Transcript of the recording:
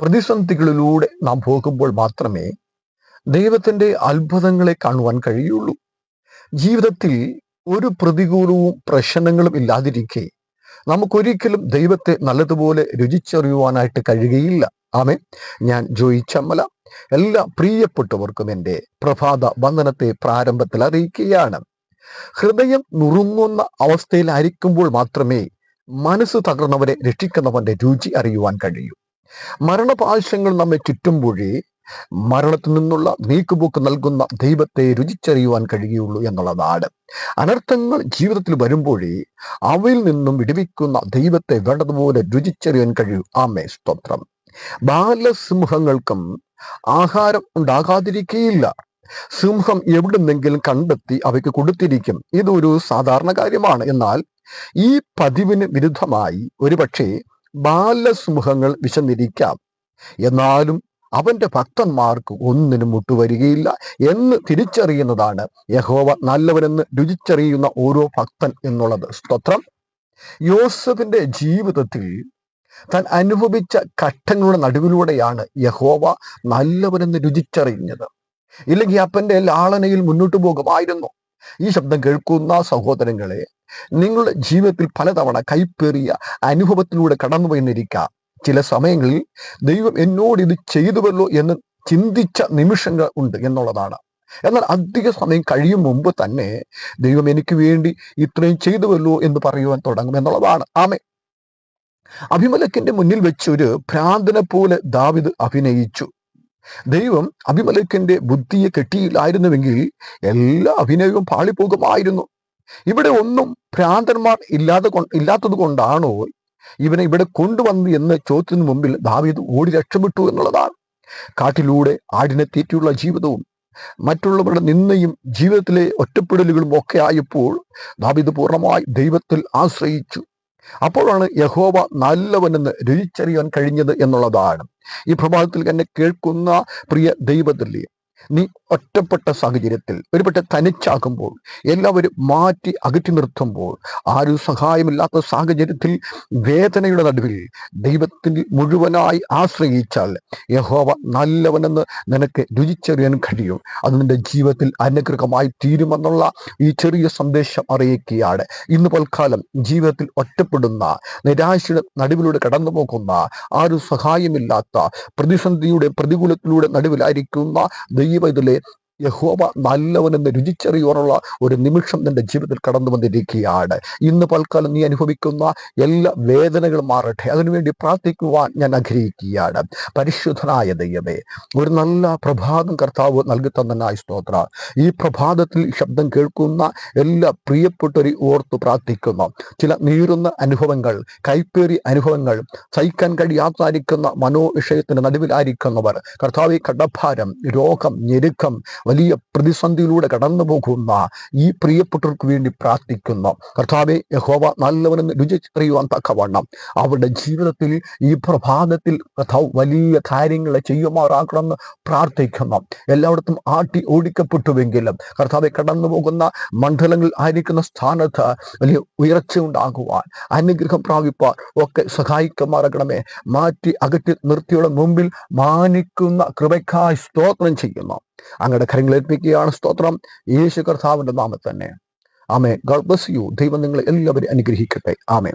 പ്രതിസന്ധികളിലൂടെ നാം പോകുമ്പോൾ മാത്രമേ ദൈവത്തിന്റെ അത്ഭുതങ്ങളെ കാണുവാൻ കഴിയുള്ളൂ. ജീവിതത്തിൽ ഒരു പ്രതികൂലവും പ്രശ്നങ്ങളും ഇല്ലാതിരിക്കെ നമുക്കൊരിക്കലും ദൈവത്തെ നല്ലതുപോലെ രുചിച്ചറിയുവാനായിട്ട് കഴിയുകയില്ല. ആമേ ഞാൻ ജോയി ചമ്മല. എല്ലാ പ്രിയപ്പെട്ടവർക്കും എന്റെ പ്രഭാത വന്ദനത്തെ പ്രാരംഭത്തിൽ അറിയിക്കുകയാണ്. ഹൃദയം നുറുങ്ങുന്ന അവസ്ഥയിലായിരിക്കുമ്പോൾ മാത്രമേ മനസ്സ് തകർന്നവരെ രക്ഷിക്കുന്നവന്റെ രുചി അറിയുവാൻ കഴിയൂ. മരണപാശങ്ങൾ നമ്മെ ചുറ്റുമ്പോഴേ മരണത്തിൽ നിന്നുള്ള നീക്കുപോക്ക് നൽകുന്ന ദൈവത്തെ രുചിച്ചറിയുവാൻ കഴിയുള്ളൂ എന്നുള്ളതാണ് അനർത്ഥങ്ങൾ ജീവിതത്തിൽ വരുമ്പോഴേ അവയിൽ നിന്നും വിടുവിക്കുന്ന ദൈവത്തെ വേണ്ടതുപോലെ രുചിച്ചറിയാൻ കഴിയൂ. ആമേ സ്തോത്രം. ബാലസിംഹങ്ങൾക്കും ആഹാരം ഉണ്ടാകാതിരിക്കുകയില്ല സിംഹം എവിടുന്നെങ്കിലും കണ്ടെത്തി അവയ്ക്ക് കൊടുത്തിരിക്കും. ഇതൊരു സാധാരണ കാര്യമാണ്. എന്നാൽ ഈ പതിവിന് വിരുദ്ധമായി ഒരുപക്ഷെ ബാലസിംഹങ്ങൾ വിശന്നിരിക്കാം. എന്നാലും അവന്റെ ഭക്തന്മാർക്ക് ഒന്നിനും മുട്ടുവരികയില്ല എന്ന് തിരിച്ചറിയുന്നതാണ് യഹോവ നല്ലവനെന്ന് രുചിച്ചറിയുന്ന ഓരോ ഭക്തൻ എന്നുള്ളത്. സ്തോത്രം. യോസഫിന്റെ ജീവിതത്തിൽ താൻ അനുഭവിച്ച ഘട്ടങ്ങളുടെ നടുവിലൂടെയാണ് യഹോവ നല്ലവനെന്ന് രുചിച്ചറിഞ്ഞത്. ഇല്ലെങ്കിൽ അപ്പന്റെ ലാളനയിൽ മുന്നോട്ടു പോകുമായിരുന്നു. ഈ ശബ്ദം കേൾക്കുന്ന സഹോദരങ്ങളെ നിങ്ങളുടെ ജീവിതത്തിൽ പലതവണ കൈപ്പേറിയ അനുഭവത്തിലൂടെ കടന്നു കടന്നുപോയെന്നിരിക്കാം ചില സമയങ്ങളിൽ ദൈവം എന്നോട് ഇത് ചെയ്തുവല്ലോ എന്ന് ചിന്തിച്ച നിമിഷങ്ങൾ ഉണ്ട് എന്നുള്ളതാണ്. എന്നാൽ അധിക സമയം കഴിയും മുമ്പ് തന്നെ ദൈവം എനിക്ക് വേണ്ടി ഇത്രയും ചെയ്തുവല്ലോ എന്ന് പറയുവാൻ തുടങ്ങും എന്നുള്ളതാണ്. ആമേ അഭിമലക്കിന്റെ മുന്നിൽ വെച്ചൊരു ഭ്രാന്തനെ പോലെ ദാവിദ് അഭിനയിച്ചു. ദൈവം അഭിമലക്കിന്റെ ബുദ്ധിയെ കെട്ടിയില്ലായിരുന്നുവെങ്കിൽ എല്ലാ അഭിനയവും പാളിപ്പോകുമായിരുന്നു. ഇവിടെ ഒന്നും ഭ്രാന്തന്മാർ ഇല്ലാതെ ഇല്ലാത്തത് കൊണ്ടാണോ ഇവനെ ഇവിടെ കൊണ്ടുവന്നു എന്ന് ചോദ്യത്തിന് മുമ്പിൽ ദാവീദ് ഓടി രക്ഷപ്പെട്ടു എന്നുള്ളതാണ്. കാട്ടിലൂടെ ആടിനെ തീറ്റിയുള്ള ജീവിതവും മറ്റുള്ളവരുടെ നിന്നയും ജീവിതത്തിലെ ഒറ്റപ്പെടലുകളും ഒക്കെ ആയപ്പോൾ ദാവീദ് പൂർണമായി ദൈവത്തിൽ ആശ്രയിച്ചു. അപ്പോഴാണ് യഹോവ നല്ലവനെന്ന് രുചിച്ചറിയാൻ കഴിഞ്ഞത് എന്നുള്ളതാണ്. ഈ പ്രഭാതത്തിൽ എന്നെ കേൾക്കുന്ന പ്രിയ ദൈവത്തില്ലേ നീ ഒറ്റപ്പെട്ട സാഹചര്യത്തിൽ ഒരുപക്ഷെ തനിച്ചാകുമ്പോൾ എല്ലാവരും മാറ്റി അകറ്റി നിർത്തുമ്പോൾ ആരും സഹായമില്ലാത്ത സാഹചര്യത്തിൽ വേദനയുടെ നടുവിൽ ദൈവത്തിൽ മുഴുവനായി ആശ്രയിച്ചാൽ യഹോവ നല്ലവനെന്ന് നിനക്ക് രുചിച്ചറിയാൻ കഴിയും. അത് നിന്റെ ജീവിതത്തിൽ അനുഗ്രഹമായി തീരുമെന്നുള്ള ഈ ചെറിയ സന്ദേശം അറിയിക്കുകയാണ്. ഇന്ന് പൽക്കാലം ജീവിതത്തിൽ ഒറ്റപ്പെടുന്ന നിരാശയുടെ നടുവിലൂടെ കടന്നു പോകുന്ന ആരും സഹായമില്ലാത്ത പ്രതിസന്ധിയുടെ പ്രതികൂലത്തിലൂടെ നടുവിലായിരിക്കുന്ന ദൈവ ഇതിലെ യഹോവ നല്ലവനെന്ന് രുചിച്ചറിയുവാനുള്ള ഒരു നിമിഷം നിന്റെ ജീവിതത്തിൽ കടന്നു വന്നിരിക്കുകയാണ്. ഇന്ന് പൽക്കാലം നീ അനുഭവിക്കുന്ന എല്ലാ വേദനകളും മാറട്ടെ. അതിനുവേണ്ടി പ്രാർത്ഥിക്കുവാൻ ഞാൻ ആഗ്രഹിക്കുകയാണ്. പരിശുദ്ധനായ ദൈവമേ ഒരു നല്ല പ്രഭാതം കർത്താവ് നൽകി തന്നനായ സ്തോത്ര. ഈ പ്രഭാതത്തിൽ ശബ്ദം കേൾക്കുന്ന എല്ലാ പ്രിയപ്പെട്ടവരെ ഓർത്തു പ്രാർത്ഥിക്കുന്നു. ചില നീറുന്ന അനുഭവങ്ങൾ കൈപ്പേറി അനുഭവങ്ങൾ സഹിക്കാൻ കഴിയാത്തായിരിക്കുന്ന മനോവിഷയത്തിന് നടുവിലായിരിക്കുന്നവർ കർത്താവ് കടഭാരം രോഗം ഞെരുക്കം വലിയ പ്രതിസന്ധിയിലൂടെ കടന്നു പോകുന്ന ഈ പ്രിയപ്പെട്ടവർക്ക് വേണ്ടി പ്രാർത്ഥിക്കുന്നു കർത്താവെ യഹോവ നല്ലവനെന്ന് രുചിച്ചറിയുവാൻ തക്കവണ്ണം അവരുടെ ജീവിതത്തിൽ ഈ പ്രഭാതത്തിൽ കർത്താവ് വലിയ കാര്യങ്ങൾ ചെയ്യുമാറാക്കണമെന്ന് പ്രാർത്ഥിക്കുന്നു. എല്ലായിടത്തും ആട്ടി ഓടിക്കപ്പെട്ടുവെങ്കിലും കർത്താവെ കടന്നു പോകുന്ന മണ്ഡലങ്ങളിൽ ആയിരിക്കുന്ന സ്ഥാനത്ത് വലിയ ഉയർച്ച ഉണ്ടാകുവാൻ അനുഗ്രഹം പ്രാപിപ്പാൻ ഒക്കെ സഹായിക്കുമാറാകണമേ. മാറ്റി അകറ്റി നിർത്തിയുടെ മുമ്പിൽ മാനിക്കുന്ന കൃപയ്ക്കായി സ്തോത്രം ചെയ്യുന്നു. അങ്ങയുടെ കരങ്ങൾ ഏൽപ്പിക്കുകയാണ് സ്തോത്രം. യേശു കർത്താവിന്റെ നാമത്തിൽ തന്നെ. ആമേ ഗോഡ് ബ്ലസ് യു. ദൈവം നിങ്ങളെ എല്ലാവരും അനുഗ്രഹിക്കട്ടെ. ആമേ